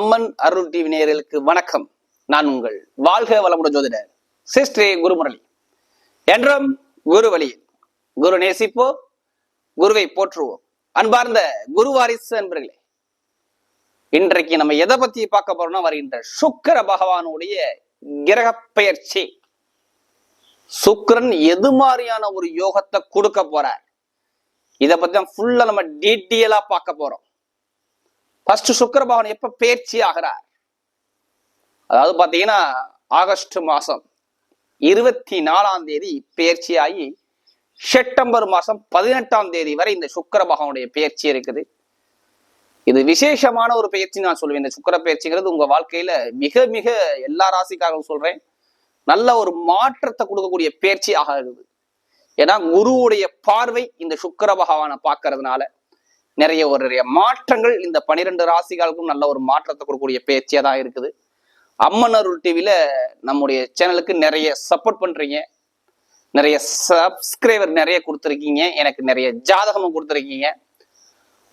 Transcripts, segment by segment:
அம்மன் அருள் TV நேயர்களுக்கு வணக்கம். நான் உங்கள் வாழ்க வளமுட ஜோதிடர் சிஸ்ரீ குருமுரளி. என்றும் குரு வழியில் குரு நேசிப்போ குருவை போற்றுவோம். அன்பார்ந்த குரு வாரிசு அன்பர்களே இன்றைக்கு நம்ம எதை பத்தி பார்க்க போறோம்னா வருகின்ற சுக்கிர பகவானுடைய கிரக பெயர்ச்சி. சுக்கரன் எது மாதிரியான ஒரு யோகத்தை கொடுக்க போறார்? இதை பத்தி தான் ஃபுல்லா நம்ம டீட்டெயிலா பார்க்க போறோம். ஃபர்ஸ்ட் சுக்கர பகவான் எப்ப பேர்ச்சி ஆகிறார்? அதாவது பாத்தீங்கன்னா ஆகஸ்ட் மாசம் இருபத்தி நாலாம் தேதி பேர்ச்சி ஆகி செப்டம்பர் மாசம் பதினெட்டாம் தேதி வரை இந்த சுக்கிர பகவானுடைய பேர்ச்சி இருக்குது. இது விசேஷமான ஒரு பயிற்சி நான் சொல்லுவேன் இந்த சுக்கிர பயிற்சிங்கிறது உங்க வாழ்க்கையில மிக மிக எல்லா ராசிக்காகவும் சொல்றேன். நல்ல ஒரு மாற்றத்தை கொடுக்கக்கூடிய பயிற்சி ஆகிறது. ஏன்னா குருவுடைய பார்வை இந்த சுக்கிர பகவானை பார்க்கறதுனால. நிறைய ஒரு நிறைய மாற்றங்கள் இந்த பனிரெண்டு ராசிகளுக்கும் நல்ல ஒரு மாற்றத்தை கொடுக்கக்கூடிய பேச்சியா தான் இருக்குது. அம்மன் அருள் டிவியில நம்முடைய சேனலுக்கு நிறைய சப்போர்ட் பண்றீங்க. நிறைய சப்ஸ்கிரைபர் நிறைய கொடுத்துருக்கீங்க. எனக்கு நிறைய ஜாதகமும் கொடுத்துருக்கீங்க.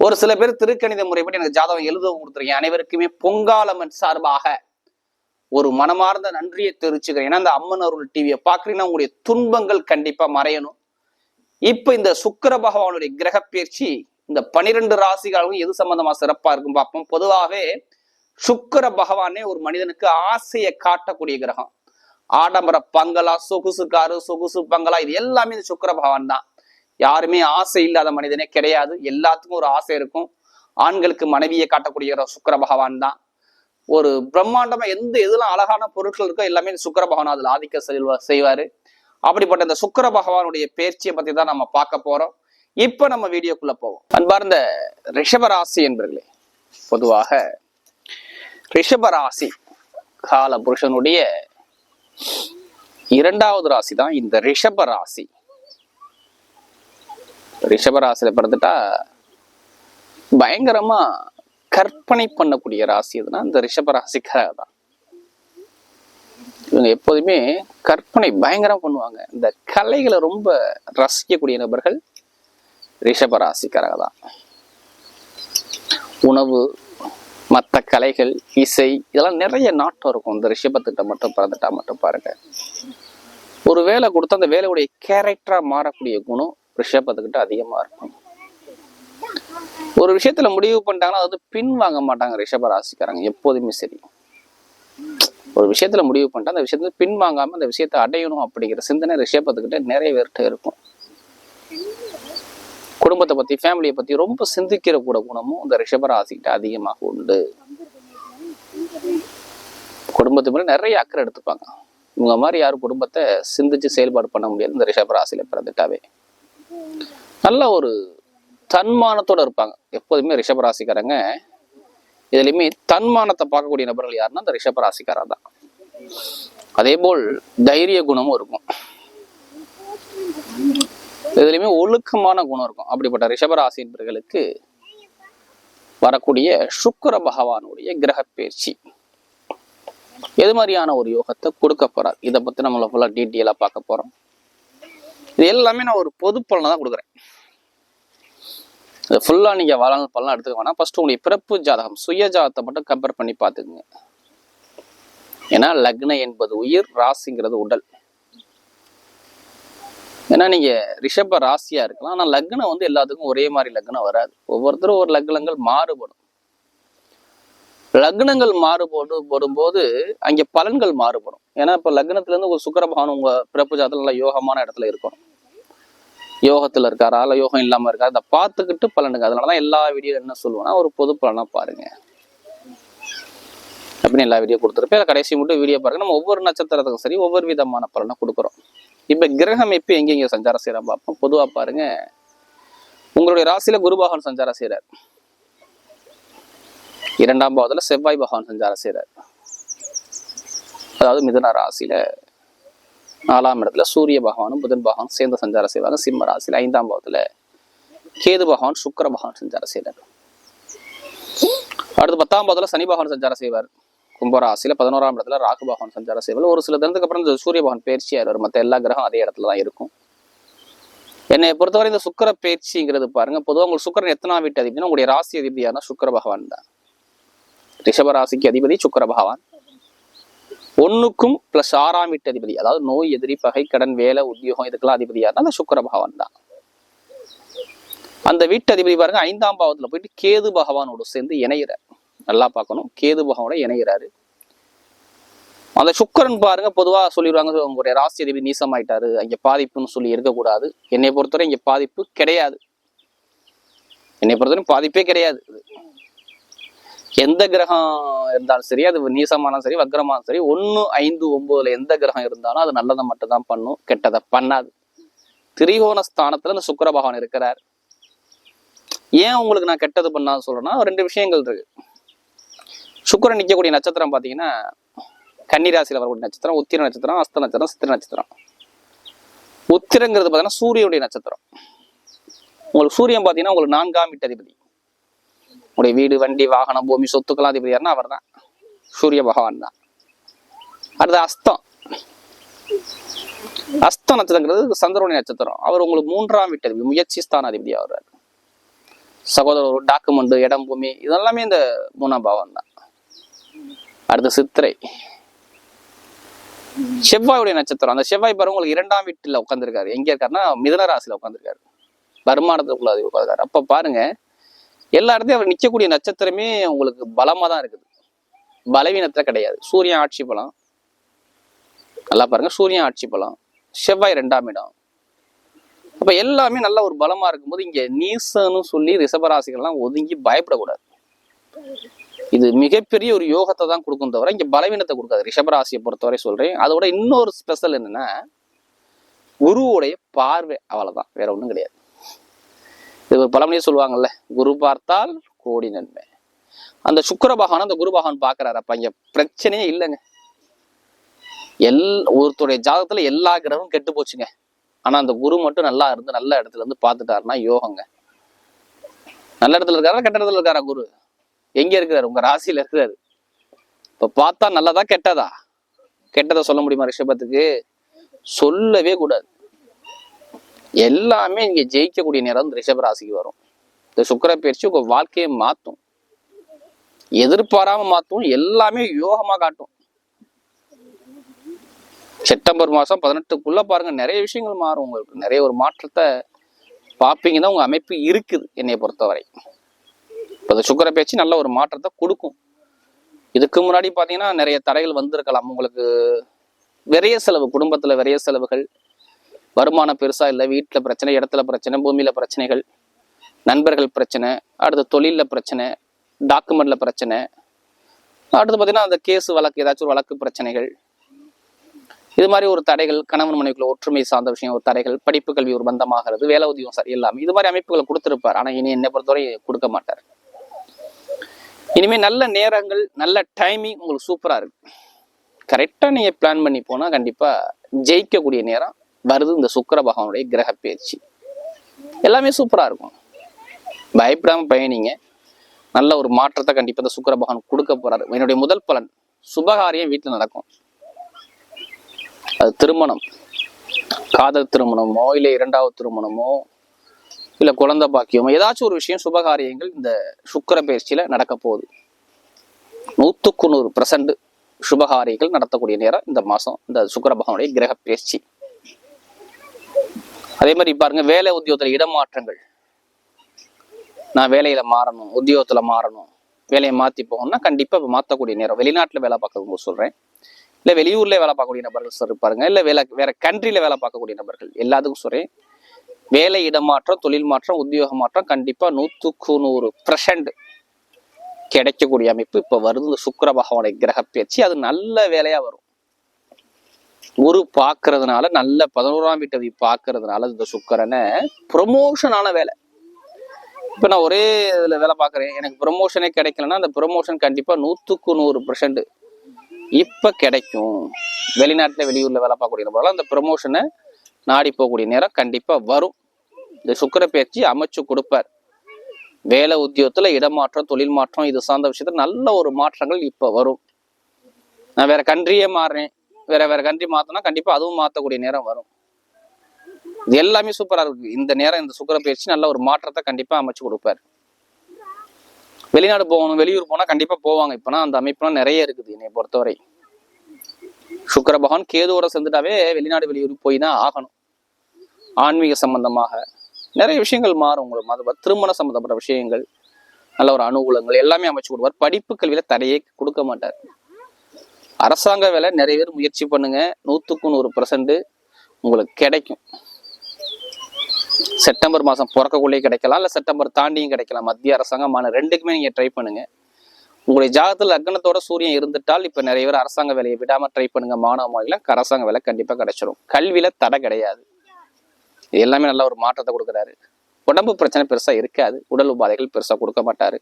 ஒரு சில பேர் திருக்கணித முறைப்படி எனக்கு ஜாதகம் எழுதவும் கொடுத்துருக்கீங்க. அனைவருக்குமே பொங்காலம்மன் சார்பாக ஒரு மனமார்ந்த நன்றியை தெரிவிச்சுக்கிறேன். ஏன்னா இந்த அம்மன் அருள் டிவியை பார்க்குறீங்கன்னா உங்களுடைய துன்பங்கள் கண்டிப்பாக மறையணும். இப்போ இந்த சுக்கர பகவானுடைய கிரக பயிற்சி இந்த பனிரெண்டு ராசிகளும் எது சம்பந்தமா சிறப்பா இருக்கும் பார்ப்போம். பொதுவாகவே சுக்கிர பகவானே ஒரு மனிதனுக்கு ஆசையை காட்டக்கூடிய கிரகம். ஆடம்பர பங்களா சொகுசு காரு சொகுசு பங்களா இது எல்லாமே இந்த சுக்கிர பகவான் தான். யாருமே ஆசை இல்லாத மனிதனே கிடையாது. எல்லாத்துக்கும் ஒரு ஆசை இருக்கும். ஆண்களுக்கு மனைவியை காட்டக்கூடிய கிரகம் சுக்கிர பகவான் தான். ஒரு பிரம்மாண்டமா எந்த எதுலாம் அழகான பொருட்கள் இருக்கோ எல்லாமே இந்த சுக்கிர பகவான் அதில் ஆதிக்க செல்வா செய்வாரு. அப்படிப்பட்ட இந்த சுக்கிர பகவானுடைய பேர்ச்சியை பத்தி தான் நம்ம பார்க்க போறோம். இப்ப நம்ம வீடியோக்குள்ள போவோம். அன்பார்ந்த ரிஷபராசி என்பர்களே பொதுவாக ரிஷபராசி கால புருஷனுடைய இரண்டாவது ராசி தான் இந்த ரிஷப ராசி ரிஷப ராசியில பிறந்துட்டா பயங்கரமா கற்பனை பண்ணக்கூடிய ராசி எதுனா இந்த ரிஷப ராசிக்காக தான் இவங்க எப்போதுமே கற்பனை பயங்கரம் பண்ணுவாங்க. இந்த கலைகளை ரொம்ப ரசிக்கக்கூடிய நபர்கள் ரிஷபராசிக்காரங்க தான். உணவு மற்ற கலைகள் இசை இதெல்லாம் நிறைய நாட்டம் இருக்கும். இந்த ரிஷபத்திட்ட மட்டும் பிறந்துட்டா மட்டும் பாருங்க. ஒரு வேலை கொடுத்தா அந்த வேலையுடைய கேரக்டரா மாறக்கூடிய குணம் ரிஷபத்துக்கிட்ட அதிகமா இருக்கும். ஒரு விஷயத்துல முடிவு பண்ணிட்டாங்கன்னா அது வந்து பின் வாங்க மாட்டாங்க ரிஷப ராசிக்காரங்க எப்போதுமே சரி. ஒரு விஷயத்துல முடிவு பண்ணிட்டா அந்த விஷயத்துல பின் வாங்காம அந்த விஷயத்தை அடையணும் அப்படிங்கிற சிந்தனை ரிஷபத்துக்கிட்ட நிறைய பேர்கிட்ட இருக்கும். குடும்பத்தை பத்தி ஃபேமிலியை பத்தி ரொம்ப சிந்திக்கிற கூட குணமும் இந்த ரிஷபராசிக்கிட்ட அதிகமாக உண்டு. குடும்பத்து மேல நிறைய அக்கறை எடுத்துப்பாங்க. இவங்க மாதிரி யாரும் குடும்பத்தை சிந்திச்சு செயல்பாடு பண்ண முடியாது இந்த ரிஷபராசியில பிறந்துட்டாவே. நல்ல ஒரு தன்மானத்தோட இருப்பாங்க. எப்போதுமே ரிஷபராசிக்காரங்க இதுலயுமே தன்மானத்தை பார்க்கக்கூடிய நபர்கள் யாருன்னா இந்த ரிஷபராசிக்காரர் தான். அதே போல் தைரிய குணமும் இருக்கும். இதுலையுமே ஒழுக்கமான குணம் இருக்கும். அப்படிப்பட்ட ரிஷபராசி என்பவர்களுக்கு வரக்கூடிய சுக்கர பகவானுடைய கிரக பயிற்சி. எது மாதிரியான ஒரு யோகத்தை கொடுக்க போறார்? இதை பத்தி நம்மள ஃபுல்லா டீட்டெயிலா பார்க்க போறோம். இது எல்லாமே நான் ஒரு பொது பலனை தான் கொடுக்குறேன். இது ஃபுல்லா நீங்க வளர்ந்த பலன் எடுத்துக்க வேணாம். ஃபர்ஸ்ட் உங்களுடைய பிறப்பு ஜாதகம் சுய ஜாதகத்தை மட்டும் கம்பேர் பண்ணி பார்த்துக்குங்க. ஏன்னா லக்ன என்பது உயிர் ராசிங்கிறது உடல். ஏன்னா நீங்க ரிஷப ராசியா இருக்கலாம். ஆனா லக்னம் வந்து எல்லாத்துக்கும் ஒரே மாதிரி லக்னம் வராது. ஒவ்வொருத்தரும் ஒரு லக்னங்கள் மாறுபடும். லக்னங்கள் மாறுபடு வரும்போது அங்கே பலன்கள் மாறுபடும். ஏன்னா இப்ப லக்னத்துல இருந்து ஒரு சுக்கரபகவான் உங்க பிறப்பு ஜாதத்துல நல்ல யோகமான இடத்துல இருக்கணும். யோகத்துல இருக்காரா இல்ல யோகம் இல்லாம இருக்காரு. அதை பார்த்துக்கிட்டு பலனுங்க. அதனாலதான் எல்லா வீடியோ என்ன சொல்லுவேன்னா ஒரு பொது பலனா பாருங்க. அப்படின்னு எல்லா வீடியோ கொடுத்துருப்பேன். கடைசி மட்டும் வீடியோ பாருங்க. நம்ம ஒவ்வொரு நட்சத்திரத்துக்கும் சரி ஒவ்வொரு விதமான பலனை கொடுக்குறோம். இப்ப கிரகம் எப்ப எங்கெங்க சஞ்சாரம் செய்யறோம் பார்ப்போம் பொதுவா பாருங்க உங்களுடைய ராசியில குரு பகவான் சஞ்சாரம் செய்யறார் இரண்டாம் பாவத்தில் செவ்வாய் பகவான் சஞ்சாரம் செய்யறார் அதாவது மிதுன ராசியில நாலாம் இடத்துல சூரிய பகவானும் புதன் பகவான் சேர்ந்து சஞ்சாரம் செய்வாங்க. சிம்ம ராசியில ஐந்தாம் பாவத்தில் கேது பகவான் சுக்கர பகவான் சஞ்சாரம் செய்யறார் அடுத்து பத்தாம் பாவத்தில் சனி பகவான் சஞ்சாரம் செய்வார். கும்பராசியில் பதினோராம் இடத்துல ராகு பகவான் சஞ்சாரம் செய்வார். ஒரு சில தினத்துக்கு அப்புறம் இந்த சூரிய பகவான் பயிற்சியாக வரும் மற்ற எல்லா கிரகம் அதே இடத்துல தான் இருக்கும். என்னை பொறுத்தவரை இந்த சுக்கர பயிற்சிங்கிறது பாருங்க பொதுவாக உங்களுக்கு சுக்கரன் எத்தனாம் வீட்டு அதிபதினா உங்களுடைய ராசி அதிபதியான சுக்கர பகவான் தான். ரிஷபராசிக்கு அதிபதி சுக்கர பகவான். ஒன்றுக்கும் பிளஸ் ஆறாம் வீட்டு அதிபதி அதாவது நோய் எதிரி பகை கடன் வேலை உத்தியோகம் இதுக்கெல்லாம் அதிபதியாக இருந்தா அந்த சுக்கர பகவான் தான். அந்த வீட்டு அதிபதி பாருங்க ஐந்தாம் பாவத்துல போயிட்டு கேது பகவானோடு சேர்ந்து இணையிறார். நல்லா பார்க்கணும். கேது பகவானோட இணைகிறாரு அந்த சுக்கரன் பாருங்க பொதுவா சொல்லிடுவாங்க உங்களுடைய ராசி அதிபதி நீசமாயிட்டாரு அங்க பாதிப்புன்னு சொல்லி இருக்கக்கூடாது. என்னை பொறுத்தவரை இங்க பாதிப்பு கிடையாது. என்னை பொறுத்தவரை பாதிப்பே கிடையாது எந்த கிரகம் இருந்தாலும் சரி அது நீசமானாலும் சரி வக்ரமானாலும் சரி ஒண்ணு ஐந்து ஒன்பதுல எந்த கிரகம் இருந்தாலும் அது நல்லதை மட்டும் தான் பண்ணும் கெட்டதை பண்ணாது. திரிகோண ஸ்தானத்துல இந்த சுக்கர பகவான் இருக்கிறார். ஏன் உங்களுக்கு நான் கெட்டது பண்ணாது சொல்றேன்னா ரெண்டு விஷயங்கள் இருக்கு. சுக்கிரன் நிற்கக்கூடிய நட்சத்திரம் பார்த்தீங்கன்னா கன்னிராசியில் வரக்கூடிய நட்சத்திரம் உத்திர நட்சத்திரம் அஸ்த நட்சத்திரம் சித்திர நட்சத்திரம். உத்திரங்கிறது பார்த்தீங்கன்னா சூரியனுடைய நட்சத்திரம். உங்களுக்கு சூரியன் பார்த்தீங்கன்னா உங்களுக்கு நான்காம் வீட்டு அதிபதி. உங்களுடைய வீடு வண்டி வாகனம் பூமி சொத்துக்கெல்லாம் அதிபதி யாருன்னா அவர் தான் சூரிய பகவான் தான். அடுத்து அஸ்தம். அஸ்த நட்சத்திரங்கிறது சந்திரனுடைய நட்சத்திரம். அவர் உங்களுக்கு மூன்றாம் வீட்டு அதிபதி முயற்சி ஸ்தான அதிபதி ஆகிறார் சகோதரர் டாக்குமெண்ட் இடம் பூமி இதெல்லாமே இந்த மூணாம் பாவம் தான் அடுத்து சித்திரை. செவ்வாயுடைய நட்சத்திரம். அந்த செவ்வாய் பருவம் உங்களுக்கு இரண்டாம் வீட்டில் உட்காந்துருக்காரு எங்கே இருக்காருன்னா மிதனராசியில உட்காந்துருக்காரு வருமானத்துக்குள்ள அது உட்காந்துருக்காரு அப்போ பாருங்க எல்லா இடத்தையும் அவர் நிற்கக்கூடிய நட்சத்திரமே உங்களுக்கு பலமாக தான் இருக்குது. பலவீனத்தில் கிடையாது. சூரியன் ஆட்சி பலம். நல்லா பாருங்க சூரியன் ஆட்சி பலம். செவ்வாய் ரெண்டாம் இடம். அப்போ எல்லாமே நல்ல ஒரு பலமா இருக்கும்போது இங்கே நீசன்னு சொல்லி ரிஷபராசிகள்லாம் ஒதுங்கி பயப்படக்கூடாது. இது மிகப்பெரிய ஒரு யோகத்தை தான் கொடுக்கும் தவிர இங்க பலவீனத்தை கொடுக்காது. ரிஷபராசியை பொறுத்தவரை சொல்றேன். அதோட இன்னொரு ஸ்பெஷல் என்னன்னா குருவுடைய பார்வை அவ்வளவுதான். வேற ஒண்ணும் கிடையாது. இது ஒரு பழமொழியே சொல்லுவாங்கல்ல குரு பார்த்தால் கோடி நன்மை. அந்த சுக்கர பகவான் அந்த குரு பகவான் பார்க்குறாரு. அப்போ இங்கே பிரச்சனையே இல்லைங்க. எல் ஒருத்தருடைய ஜாதகத்தில் எல்லா கிரகமும் கெட்டு போச்சுங்க. ஆனா அந்த குரு மட்டும் நல்லா இருந்து நல்ல இடத்துல இருந்து பார்த்துட்டாருன்னா யோகங்க. நல்ல இடத்துல இருக்காரா கெட்ட இடத்துல இருக்காரா குரு? எங்க இருக்கிறார்? உங்க ராசியில இருக்கிறாரு. இப்ப பார்த்தா நல்லதா கெட்டதா? கெட்டதை சொல்ல முடியுமா ரிஷபத்துக்கு? சொல்லவே கூடாது. எல்லாமே இங்க ஜெயிக்கக்கூடிய நேரம் இந்த ரிஷப ராசிக்கு வரும். இந்த சுக்கிர பயிற்சி உங்க வாழ்க்கையை மாத்தும் எதிர்பாராம மாத்தும் எல்லாமே யோகமா காட்டும். செப்டம்பர் மாசம் பதினெட்டுக்குள்ள பாருங்க நிறைய விஷயங்கள் மாறும் உங்களுக்கு. நிறைய ஒரு மாற்றத்தை பார்ப்பீங்கன்னா உங்க அமைப்பு இருக்குது என்னை பொறுத்தவரை. இப்போ இந்த சுக்கர பேச்சு நல்ல ஒரு மாற்றத்தை கொடுக்கும். இதுக்கு முன்னாடி பார்த்தீங்கன்னா நிறைய தடைகள் வந்திருக்கலாம். உங்களுக்கு விரைய செலவு குடும்பத்தில் விரைய செலவுகள் வருமானம் பெருசாக இல்லை வீட்டில் பிரச்சனை இடத்துல பிரச்சனை பூமியில் பிரச்சனைகள் நண்பர்கள் பிரச்சனை அடுத்து தொழிலில் பிரச்சனை டாக்குமெண்ட்டில் பிரச்சனை. அடுத்து பார்த்தீங்கன்னா அந்த கேஸ் வழக்கு ஏதாச்சும் ஒரு வழக்கு பிரச்சனைகள். இது மாதிரி ஒரு தடைகள் கணவன் மனைவிக்குள்ள ஒற்றுமை சார்ந்த விஷயம் ஒரு தடைகள் படிப்பு கல்வி ஒரு பந்தமாகிறது வேலை உதவியும் சரி எல்லாமே. இது மாதிரி அமைப்புகளை கொடுத்துருப்பார். ஆனால் இனி என்னை பொறுத்தவரை கொடுக்க மாட்டார். இனிமேல் நல்ல நேரங்கள் நல்ல டைமிங் உங்களுக்கு சூப்பராக இருக்கும். கரெக்டாக நீங்கள் பிளான் பண்ணி போனால் கண்டிப்பாக ஜெயிக்கக்கூடிய நேரம் வருது இந்த சுக்கர பகவானுடைய கிரக பயிற்சி எல்லாமே சூப்பராக இருக்கும். பயப்படாமல் பயணிங்க. நல்ல ஒரு மாற்றத்தை கண்டிப்பாக இந்த சுக்கர பகவான் கொடுக்க போகிறாரு என்னுடைய முதல் பலன் சுபகாரியம் வீட்டில் நடக்கும். அது திருமணம். காதல் திருமணமோ இல்லை இரண்டாவது திருமணமோ இல்ல குழந்தை பாக்கியமோ ஏதாச்சும் ஒரு விஷயம் சுபகாரியங்கள் இந்த சுக்கிர பயிற்சியில நடக்க போகுது. நூத்துக்கு நூறு பிரசண்ட் சுபகாரியங்கள் நடத்தக்கூடிய நேரம் இந்த மாசம் இந்த சுக்கிர பகவானுடைய கிரக பயிற்சி அதே மாதிரி பாருங்க வேலை உத்தியோகத்துல இடமாற்றங்கள். நான் வேலையில மாறணும் உத்தியோகத்துல மாறணும் வேலையை மாத்தி போகணும்னா கண்டிப்பா இப்ப மாத்தக்கூடிய நேரம். வெளிநாட்டுல வேலை பார்க்கறவங்க சொல்றேன். இல்ல வெளியூர்ல வேலை பார்க்கக்கூடிய நபர்கள் சார் இருப்பாருங்க இல்ல வேலை வேற கண்ட்ரில வேலை பார்க்கக்கூடிய நபர்கள் எல்லாத்துக்கும் சொல்றேன். வேலை இடமாற்றம் தொழில் மாற்றம் உத்தியோக மாற்றம் கண்டிப்பாக நூற்றுக்கு நூறு பிரசன்ட் கிடைக்கக்கூடிய அமைப்பு இப்போ வருது. இந்த சுக்கிர பகவானுடைய கிரக பேச்சு அது நல்ல வேலையாக வரும். குரு பார்க்கறதுனால நல்ல பதினோராம் வீட்டை பார்க்கறதுனால இந்த சுக்கரனை ப்ரொமோஷனான வேலை. இப்போ நான் ஒரே இதில் வேலை பார்க்குறேன். எனக்கு ப்ரொமோஷனே கிடைக்கலன்னா அந்த ப்ரொமோஷன் கண்டிப்பாக நூற்றுக்கு நூறு பர்சன்ட் இப்போ கிடைக்கும். வெளிநாட்டில் வெளியூரில் வேலை பார்க்கக்கூடிய நபர்கள் அந்த ப்ரொமோஷனை நாடி போகக்கூடிய நேரம் கண்டிப்பா வரும். இந்த சுக்கர பயிற்சி அமைச்சு கொடுப்பார். வேலை உத்தியோகத்துல இடமாற்றம் தொழில் மாற்றம் இது சார்ந்த விஷயத்துல நல்ல ஒரு மாற்றங்கள் இப்ப வரும். நான் வேற கண்ட்ரியே மாறுறேன். வேற வேற கண்ட்ரி மாற்றினா கண்டிப்பா அதுவும் மாத்தக்கூடிய நேரம் வரும். இது எல்லாமே சூப்பரா இருக்கு. இந்த நேரம் இந்த சுக்கர பயிற்சி நல்ல ஒரு மாற்றத்தை கண்டிப்பா அமைச்சு கொடுப்பார். வெளிநாடு போகணும் வெளியூர் போனா கண்டிப்பா போவாங்க. இப்பனா அந்த அமைப்புலாம் நிறைய இருக்குது என்னை பொறுத்தவரை. சுக்கர பகவான் கேதுவோட சேர்ந்துட்டாவே வெளிநாடு வெளியூர் போய் தான் ஆகணும். ஆன்மீக சம்பந்தமாக நிறைய விஷயங்கள் மாறும் உங்களுக்கு. மத திருமண சம்பந்தப்பட்ட விஷயங்கள் நல்ல ஒரு அனுகூலங்கள் எல்லாமே அமைச்சு கொடுப்பார். படிப்பு கல்வியில தடையே கொடுக்க மாட்டார். அரசாங்க வேலை நிறைய பேர் முயற்சி பண்ணுங்க. நூத்துக்கு நூறு பர்சன்ட் உங்களுக்கு கிடைக்கும். செப்டம்பர் மாதம் பிறக்கக்குள்ளேயே கிடைக்கலாம். இல்லை செப்டம்பர் தாண்டியும் கிடைக்கலாம். மத்திய அரசாங்கம் மாநில ரெண்டுக்குமே நீங்கள் ட்ரை பண்ணுங்க. உங்களுடைய ஜாதகத்தில் லக்னத்தோட சூரியன் இருந்துட்டால் இப்போ நிறைய பேர் அரசாங்க வேலையை விடாமல் ட்ரை பண்ணுங்க. மாணவ மாநிலம் அரசாங்க வேலை கண்டிப்பாக கிடைச்சிடும் கல்வியில தடை கிடையாது. இது எல்லாமே நல்ல ஒரு மாற்றத்தை கொடுக்குறாரு. உடம்பு பிரச்சனை பெருசாக இருக்காது. உடல் உபாதைகள் பெருசாக கொடுக்க மாட்டார்.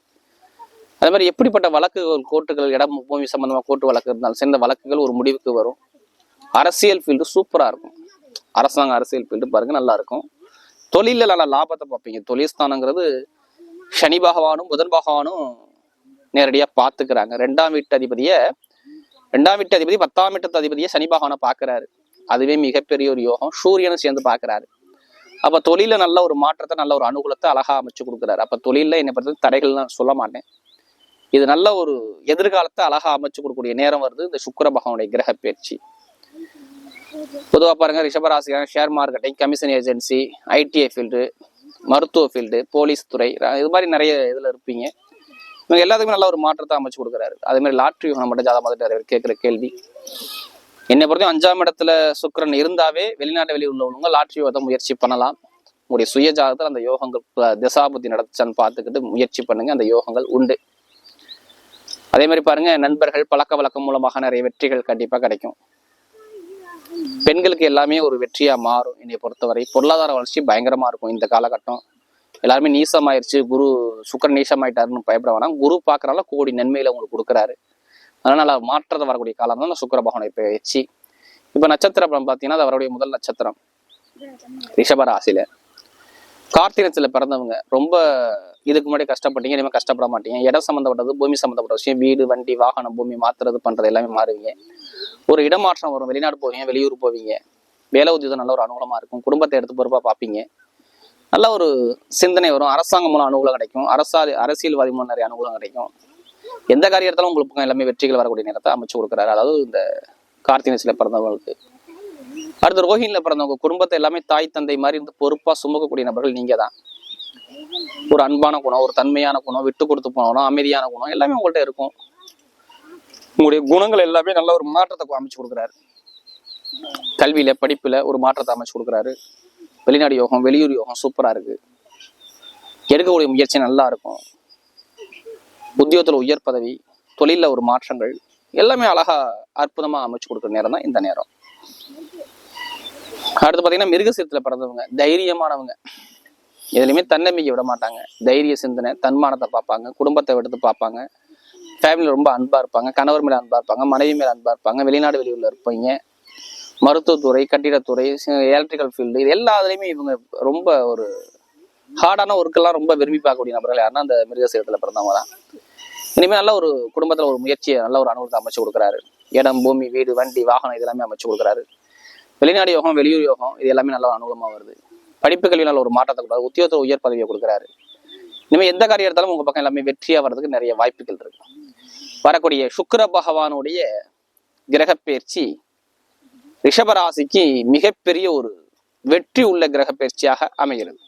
அதே மாதிரி எப்படிப்பட்ட வழக்குகள் கோர்ட்டுகள் இடம் பூமி சம்பந்தமாக கோர்ட்டு வழக்கு இருந்தாலும் சேர்ந்த வழக்குகள் ஒரு முடிவுக்கு வரும். அரசியல் ஃபீல்டு சூப்பராக இருக்கும். அரசாங்க அரசியல் ஃபீல்டு பாருங்க நல்லா இருக்கும். தொழிலில் நல்லா லாபத்தை பார்ப்பீங்க. தொழில் ஸ்தானங்கிறது சனி பகவானும் புதன் பகவானும் நேரடியாக பார்த்துக்கிறாங்க. ரெண்டாம் வீட்டு அதிபதியை ரெண்டாம் வீட்டு அதிபதி பத்தாம் வீட்டு அதிபதியை சனி பகவானை பார்க்குறாரு. அதுவே மிகப்பெரிய ஒரு யோகம். சூரியனும் சேர்ந்து பார்க்குறாரு. அப்ப தொழில நல்ல ஒரு மாற்றத்தை நல்ல ஒரு அனுகூலத்தை அழகா அமைச்சு கொடுக்குறாரு. அப்ப தொழில என்னை பொறுத்த தடைகள்லாம் சொல்ல மாட்டேன். இது நல்ல ஒரு எதிர்காலத்தை அழகா அமைச்சு கொடுக்கக்கூடிய நேரம் வருது இந்த சுக்கர பகவானுடைய கிரக பயிற்சி. பொதுவாக பாருங்க ரிஷபராசிக்கான share marketing commission agency ITI field மருத்துவ ஃபீல்டு போலீஸ் துறை இது மாதிரி நிறைய இதுல இருப்பீங்க. இவங்க எல்லாத்துக்குமே நல்ல ஒரு மாற்றத்தை அமைச்சு கொடுக்குறாரு. அதே மாதிரி லாட்ரி மட்டும் ஜாதா மாதிரி நிறைய பேர் கேட்குற கேள்வி. என்னை பொறுத்தவரை அஞ்சாம் இடத்துல சுக்கிரன் இருந்தாவே வெளிநாட்டு வெளியில் உள்ளவங்க லாட்ரி யோகத்தை முயற்சி பண்ணலாம். உங்களுடைய சுய ஜாதகத்தில் அந்த யோகங்கள் திசாபுத்தி நடத்தான்னு பார்த்துக்கிட்டு முயற்சி பண்ணுங்க. அந்த யோகங்கள் உண்டு. அதே மாதிரி பாருங்க நண்பர்கள் பழக்க வழக்கம் மூலமாக நிறைய வெற்றிகள் கண்டிப்பாக கிடைக்கும். பெண்களுக்கு எல்லாமே ஒரு வெற்றியா மாறும். என்னை பொறுத்தவரை பொருளாதார வளர்ச்சி பயங்கரமா இருக்கும் இந்த காலகட்டம். எல்லாருமே நீசமாயிருச்சு. குரு சுக்கரன் நீசமாயிட்டாருன்னு பயப்பட வேணாம். குரு பார்க்கறனால கோடி நன்மையில உங்களுக்கு கொடுக்குறாரு. அதனால மாற்றத்தை வரக்கூடிய காலம் தான் சுக்கர பகவானை பயிற்சி நட்சத்திர நட்சத்திரம் பார்த்தீங்கன்னா அது அவருடைய முதல் நட்சத்திரம். ரிஷபராசியில கார்த்திகத்துல பிறந்தவங்க. ரொம்ப இதுக்கு முன்னாடி கஷ்டப்பட்டீங்க இனிமேல் கஷ்டப்பட மாட்டீங்க. இடம் சம்மந்தப்பட்டது பூமி சம்மந்தப்பட்ட விஷயம் வீடு வண்டி வாகனம் பூமி மாத்துறது பண்றது எல்லாமே மாறுவீங்க. ஒரு இடமாற்றம் வரும். வெளிநாடு போவீங்க வெளியூர் போவீங்க. வேலை உத்தியோகம் நல்ல ஒரு அனுகூலமா இருக்கும். குடும்பத்தை எடுத்து பொறுப்பா பார்ப்பீங்க நல்ல ஒரு சிந்தனை வரும். அரசாங்கம் மூலம் அனுகூலம் கிடைக்கும். அரசா அரசியல்வாதி மூலம் நிறைய அனுகூலம் கிடைக்கும். எந்த காரியத்தாலும் உங்களுக்கு பக்கம் எல்லாமே வெற்றிகள் வரக்கூடிய நேரத்தை அமைச்சு கொடுக்குறாரு. அதாவது இந்த கார்த்திகசில பிறந்தவங்களுக்கு. அடுத்து ரோஹிணில பிறந்தவங்க குடும்பத்தை எல்லாமே தாய் தந்தை மாதிரி இருந்து பொறுப்பா சுமக்கக்கூடிய நபர்கள் நீங்க தான் ஒரு அன்பான குணம் ஒரு தன்மையான குணம் விட்டு கொடுத்து போனோம் அமைதியான குணம் எல்லாமே உங்கள்கிட்ட இருக்கும். உங்களுடைய குணங்கள் எல்லாமே நல்ல ஒரு மாற்றத்தை அமைச்சு கொடுக்குறாரு. கல்வியில படிப்புல ஒரு மாற்றத்தை அமைச்சு கொடுக்குறாரு. வெளிநாடு யோகம் வெளியூர் யோகம் சூப்பரா இருக்கு. எடுக்கக்கூடிய முயற்சி நல்லா இருக்கும். உத்தியோகத்தில் உயர் பதவி தொழிலில் ஒரு மாற்றங்கள் எல்லாமே அழகா அற்புதமா அமைச்சு கொடுக்குற நேரம் தான் இந்த நேரம். அடுத்து பாத்தீங்கன்னா மிருகசீரத்தில் பிறந்தவங்க தைரியமானவங்க. எதுலையுமே தன்னம்பிக்கை விட மாட்டாங்க. தைரிய சிந்தனை தன்மானத்தை பார்ப்பாங்க குடும்பத்தை எடுத்து பார்ப்பாங்க. ஃபேமிலி ரொம்ப அன்பா இருப்பாங்க கணவர் மேல அன்பா இருப்பாங்க மனைவி மேல அன்பா இருப்பாங்க வெளிநாடு வெளியூர்ல இருப்பீங்க. மருத்துவத்துறை கட்டிடத்துறை எலக்ட்ரிக்கல் ஃபீல்டு இது எல்லா இவங்க ரொம்ப ஒரு ஹார்டான ஒர்க்கெல்லாம் ரொம்ப விரும்பி பார்க்கக்கூடிய நபர்கள் யாருன்னா அந்த மிருகசீரத்தில் பிறந்தவங்க தான். இனிமேல் நல்ல ஒரு குடும்பத்தில் ஒரு முயற்சியை நல்ல ஒரு அனுபவத்தை அமைச்சு கொடுக்குறாரு. இடம் பூமி வீடு வண்டி வாகனம் இது எல்லாமே அமைச்சு கொடுக்குறாரு. வெளிநாடு யோகம் வெளியூர் யோகம் இது எல்லாமே நல்ல அனுகூலமாக வருது. படிப்பு கல்வி நல்ல ஒரு மாற்றத்தை கொடுக்குறாரு உத்தியோகத்தில் உயர் பதவியை கொடுக்குறாரு. இனிமேல் எந்த காரியம் எடுத்தாலும் உங்கள் பக்கம் எல்லாமே வெற்றியாக வர்றதுக்கு நிறைய வாய்ப்புகள் இருக்கு. வரக்கூடிய சுக்கர பகவானுடைய கிரகப்பெயர்ச்சி ரிஷபராசிக்கு மிகப்பெரிய ஒரு வெற்றி உள்ள கிரகப்பெயர்ச்சியாக அமைகிறது.